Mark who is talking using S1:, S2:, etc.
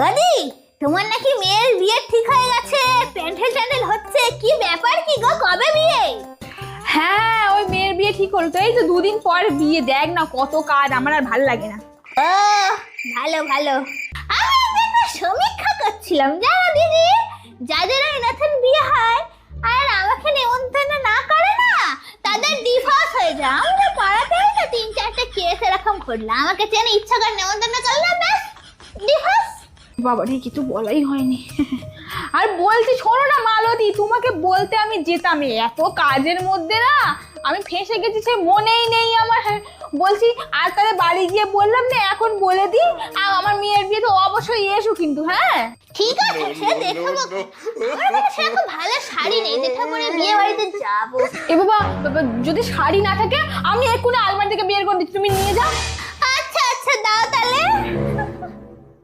S1: দাদি তোমার নাকি মেয়ের বিয়ে ঠিক হয়ে গেছে। প্যান্ডেল ট্যান্ডেল হচ্ছে কি ব্যাপার কি গো কবে বিয়ে?
S2: হ্যাঁ ওই মেয়ের বিয়ে ঠিক হলো তো এই তো দুদিন পর বিয়ে দেখ না কত কাজ আমার আর ভালো লাগে না।
S1: ও ভালো ভালো। আমি সমীক্ষা করছিলাম জানো দিদি? যাদের ওই নতুন বিয়ে হয় আর আমাকে নেমন্তন্ন না করে না তাদের ডিভোর্স হয়ে যায়। আমাদের পাড়াতেই তো তিন চারটে কেস এরকম করল আমাকে চেনে ইচ্ছা করে নেমন্তন্ন করলাম ডিভোর্স
S2: বাবা রে কিছু বলাই হয়নি। আর বলছি শোনো না মালতী তোমাকে বলতে আমি যেতাম এত কাজের মধ্যে না আমি ফেঁসে গেছি সে মনেই নেই আমার। বলছি আর তাহলে বাড়ি গিয়ে বললাম না এখন বলে দিই আর আমার মেয়ের বিয়ে তো অবশ্যই এসো কিন্তু হ্যাঁ?
S1: ঠিক আছে সে দেখব আমার কাছে সেরকম ভালো শাড়ি নেই যেটা পরে বিয়ে বাড়িতে যাব।
S2: এ বাবা বাবা, যদি শাড়ি না থাকে আমি এক্ষুনি